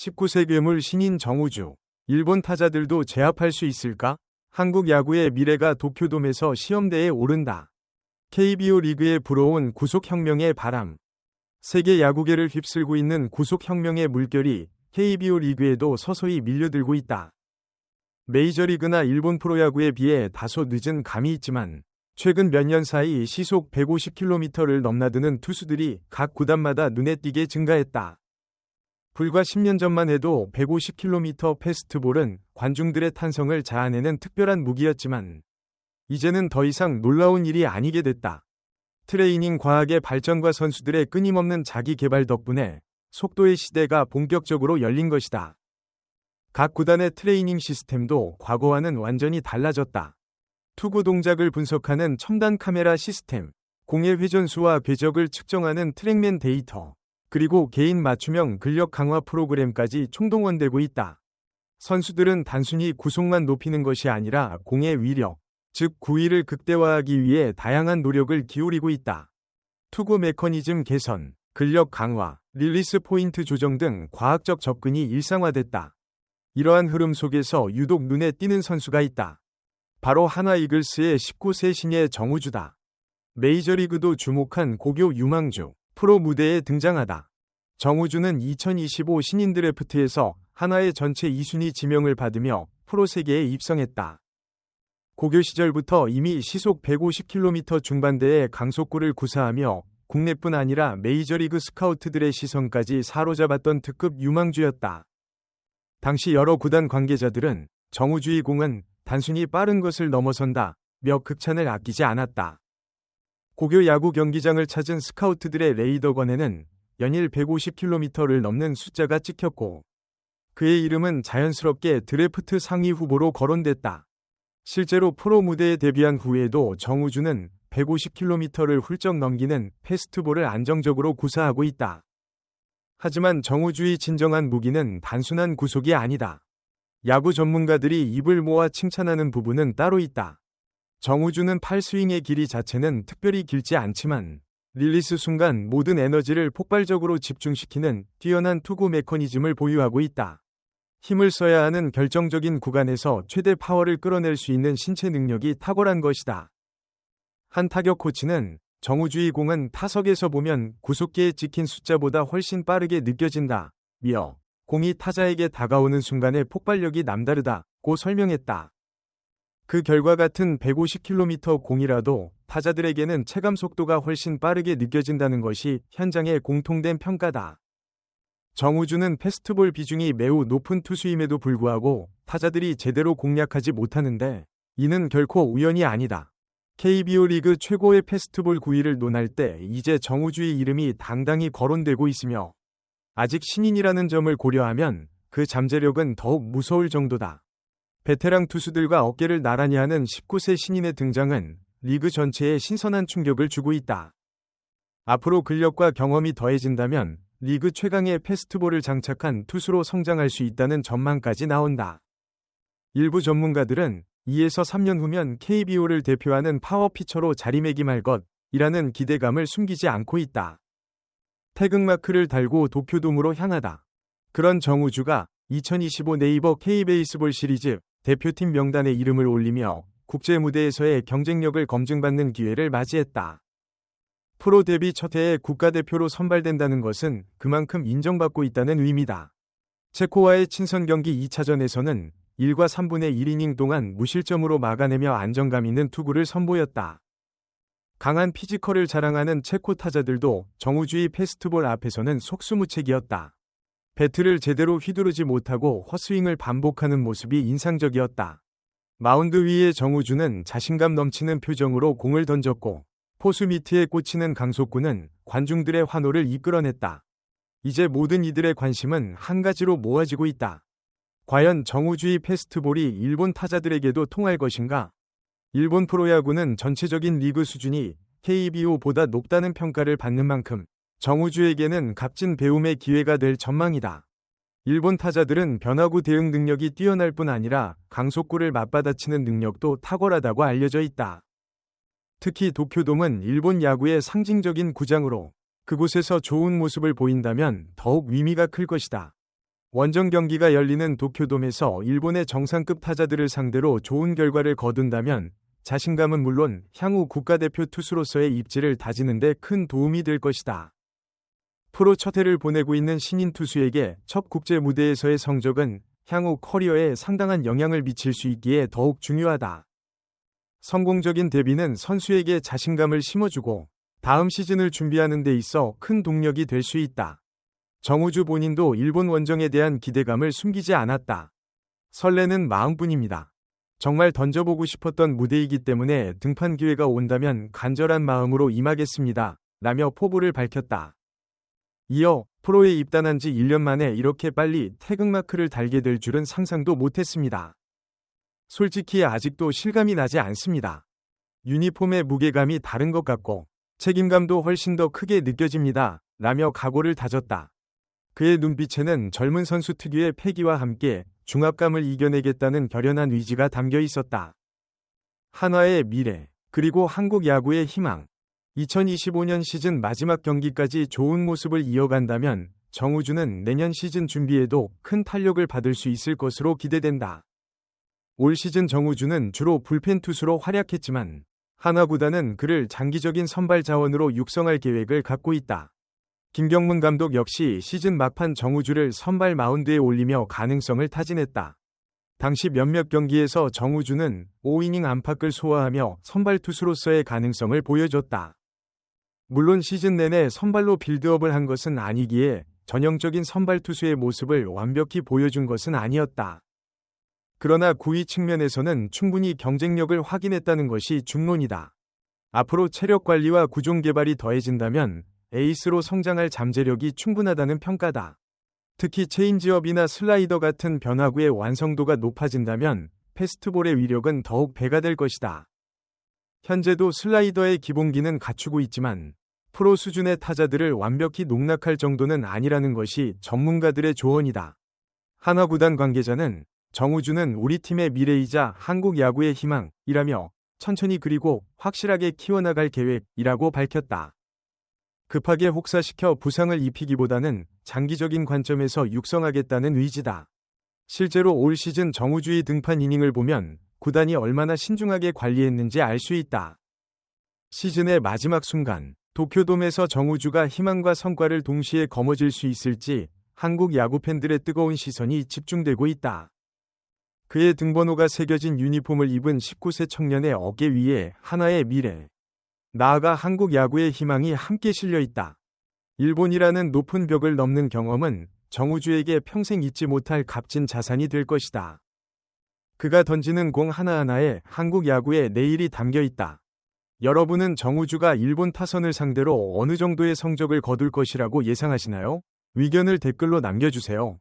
19세 괴물 신인 정우주. 일본 타자들도 제압할 수 있을까? 한국 야구의 미래가 도쿄돔에서 시험대에 오른다. KBO 리그에 불어온 구속혁명의 바람. 세계 야구계를 휩쓸고 있는 구속혁명의 물결이 KBO 리그에도 서서히 밀려들고 있다. 메이저리그나 일본 프로야구에 비해 다소 늦은 감이 있지만 최근 몇 년 사이 시속 150km를 넘나드는 투수들이 각 구단마다 눈에 띄게 증가했다. 불과 10년 전만 해도 150km 패스트볼은 관중들의 탄성을 자아내는 특별한 무기였지만 이제는 더 이상 놀라운 일이 아니게 됐다. 트레이닝 과학의 발전과 선수들의 끊임없는 자기 개발 덕분에 속도의 시대가 본격적으로 열린 것이다. 각 구단의 트레이닝 시스템도 과거와는 완전히 달라졌다. 투구 동작을 분석하는 첨단 카메라 시스템, 공의 회전수와 궤적을 측정하는 트랙맨 데이터, 그리고 개인 맞춤형 근력 강화 프로그램까지 총동원되고 있다. 선수들은 단순히 구속만 높이는 것이 아니라 공의 위력, 즉 구위를 극대화하기 위해 다양한 노력을 기울이고 있다. 투구 메커니즘 개선, 근력 강화, 릴리스 포인트 조정 등 과학적 접근이 일상화됐다. 이러한 흐름 속에서 유독 눈에 띄는 선수가 있다. 바로 하나 이글스의 19세 신예 정우주다. 메이저리그도 주목한 고교 유망주. 프로 무대에 등장하다. 정우주는 2025 신인 드래프트에서 하나의 전체 2순위 지명을 받으며 프로 세계에 입성했다. 고교 시절부터 이미 시속 150km 중반대의 강속구를 구사하며 국내뿐 아니라 메이저리그 스카우트들의 시선까지 사로잡았던 특급 유망주였다. 당시 여러 구단 관계자들은 정우주의 공은 단순히 빠른 것을 넘어선다 며 극찬을 아끼지 않았다. 고교 야구 경기장을 찾은 스카우트들의 레이더건에는 연일 150km를 넘는 숫자가 찍혔고 그의 이름은 자연스럽게 드래프트 상위 후보로 거론됐다. 실제로 프로 무대에 데뷔한 후에도 정우주는 150km를 훌쩍 넘기는 패스트볼을 안정적으로 구사하고 있다. 하지만 정우주의 진정한 무기는 단순한 구속이 아니다. 야구 전문가들이 입을 모아 칭찬하는 부분은 따로 있다. 정우주는 팔스윙의 길이 자체는 특별히 길지 않지만 릴리스 순간 모든 에너지를 폭발적으로 집중시키는 뛰어난 투구 메커니즘을 보유하고 있다. 힘을 써야 하는 결정적인 구간에서 최대 파워를 끌어낼 수 있는 신체 능력이 탁월한 것이다. 한 타격 코치는 정우주의 공은 타석에서 보면 구속기에 찍힌 숫자보다 훨씬 빠르게 느껴진다. 며 공이 타자에게 다가오는 순간의 폭발력이 남다르다고 설명했다. 그 결과 같은 150km 공이라도 타자들에게는 체감 속도가 훨씬 빠르게 느껴진다는 것이 현장의 공통된 평가다. 정우주는 패스트볼 비중이 매우 높은 투수임에도 불구하고 타자들이 제대로 공략하지 못하는데 이는 결코 우연이 아니다. KBO 리그 최고의 패스트볼 9위를 논할 때 이제 정우주의 이름이 당당히 거론되고 있으며 아직 신인이라는 점을 고려하면 그 잠재력은 더욱 무서울 정도다. 베테랑 투수들과 어깨를 나란히 하는 19세 신인의 등장은 리그 전체에 신선한 충격을 주고 있다. 앞으로 근력과 경험이 더해진다면 리그 최강의 패스트볼을 장착한 투수로 성장할 수 있다는 전망까지 나온다. 일부 전문가들은 2에서 3년 후면 KBO를 대표하는 파워 피처로 자리매김할 것이라는 기대감을 숨기지 않고 있다. 태극마크를 달고 도쿄돔으로 향하다. 그런 정우주가 2025 네이버 K베이스볼 시리즈 대표팀 명단에 이름을 올리며 국제 무대에서의 경쟁력을 검증받는 기회를 맞이했다. 프로 데뷔 첫 해에 국가대표로 선발된다는 것은 그만큼 인정받고 있다는 의미다. 체코와의 친선 경기 2차전에서는 1과 3분의 1이닝 동안 무실점으로 막아내며 안정감 있는 투구를 선보였다. 강한 피지컬을 자랑하는 체코 타자들도 정우주의 페스트볼 앞에서는 속수무책이었다. 배트를 제대로 휘두르지 못하고 헛스윙을 반복하는 모습이 인상적이었다. 마운드 위에 정우주는 자신감 넘치는 표정으로 공을 던졌고 포수 미트에 꽂히는 강속구는 관중들의 환호를 이끌어냈다. 이제 모든 이들의 관심은 한 가지로 모아지고 있다. 과연 정우주의 페스트볼이 일본 타자들에게도 통할 것인가? 일본 프로야구는 전체적인 리그 수준이 KBO보다 높다는 평가를 받는 만큼 정우주에게는 값진 배움의 기회가 될 전망이다. 일본 타자들은 변화구 대응 능력이 뛰어날 뿐 아니라 강속구를 맞받아치는 능력도 탁월하다고 알려져 있다. 특히 도쿄돔은 일본 야구의 상징적인 구장으로 그곳에서 좋은 모습을 보인다면 더욱 의미가 클 것이다. 원정 경기가 열리는 도쿄돔에서 일본의 정상급 타자들을 상대로 좋은 결과를 거둔다면 자신감은 물론 향후 국가대표 투수로서의 입지를 다지는데 큰 도움이 될 것이다. 프로 첫 해를 보내고 있는 신인 투수에게 첫 국제 무대에서의 성적은 향후 커리어에 상당한 영향을 미칠 수 있기에 더욱 중요하다. 성공적인 데뷔는 선수에게 자신감을 심어주고 다음 시즌을 준비하는 데 있어 큰 동력이 될 수 있다. 정우주 본인도 일본 원정에 대한 기대감을 숨기지 않았다. 설레는 마음뿐입니다. 정말 던져보고 싶었던 무대이기 때문에 등판 기회가 온다면 간절한 마음으로 임하겠습니다. 라며 포부를 밝혔다. 이어 프로에 입단한 지 1년 만에 이렇게 빨리 태극마크를 달게 될 줄은 상상도 못했습니다. 솔직히 아직도 실감이 나지 않습니다. 유니폼의 무게감이 다른 것 같고 책임감도 훨씬 더 크게 느껴집니다. 라며 각오를 다졌다. 그의 눈빛에는 젊은 선수 특유의 패기와 함께 중압감을 이겨내겠다는 결연한 의지가 담겨 있었다. 한화의 미래, 그리고 한국 야구의 희망. 2025년 시즌 마지막 경기까지 좋은 모습을 이어간다면 정우주는 내년 시즌 준비에도 큰 탄력을 받을 수 있을 것으로 기대된다. 올 시즌 정우주는 주로 불펜 투수로 활약했지만 하나구단은 그를 장기적인 선발 자원으로 육성할 계획을 갖고 있다. 김경문 감독 역시 시즌 막판 정우주를 선발 마운드에 올리며 가능성을 타진했다. 당시 몇몇 경기에서 정우주는 5이닝 안팎을 소화하며 선발 투수로서의 가능성을 보여줬다. 물론 시즌 내내 선발로 빌드업을 한 것은 아니기에 전형적인 선발 투수의 모습을 완벽히 보여준 것은 아니었다. 그러나 구위 측면에서는 충분히 경쟁력을 확인했다는 것이 중론이다. 앞으로 체력 관리와 구종 개발이 더해진다면 에이스로 성장할 잠재력이 충분하다는 평가다. 특히 체인지업이나 슬라이더 같은 변화구의 완성도가 높아진다면 패스트볼의 위력은 더욱 배가 될 것이다. 현재도 슬라이더의 기본기는 갖추고 있지만 프로 수준의 타자들을 완벽히 농락할 정도는 아니라는 것이 전문가들의 조언이다. 한화구단 관계자는 정우주는 우리 팀의 미래이자 한국 야구의 희망이라며 천천히 그리고 확실하게 키워나갈 계획이라고 밝혔다. 급하게 혹사시켜 부상을 입히기보다는 장기적인 관점에서 육성하겠다는 의지다. 실제로 올 시즌 정우주의 등판 이닝을 보면 구단이 얼마나 신중하게 관리했는지 알 수 있다. 시즌의 마지막 순간, 도쿄돔에서 정우주가 희망과 성과를 동시에 거머쥘 수 있을지 한국 야구 팬들의 뜨거운 시선이 집중되고 있다. 그의 등번호가 새겨진 유니폼을 입은 19세 청년의 어깨 위에 하나의 미래. 나아가 한국 야구의 희망이 함께 실려 있다. 일본이라는 높은 벽을 넘는 경험은 정우주에게 평생 잊지 못할 값진 자산이 될 것이다. 그가 던지는 공 하나하나에 한국 야구의 내일이 담겨 있다. 여러분은 정우주가 일본 타선을 상대로 어느 정도의 성적을 거둘 것이라고 예상하시나요? 의견을 댓글로 남겨주세요.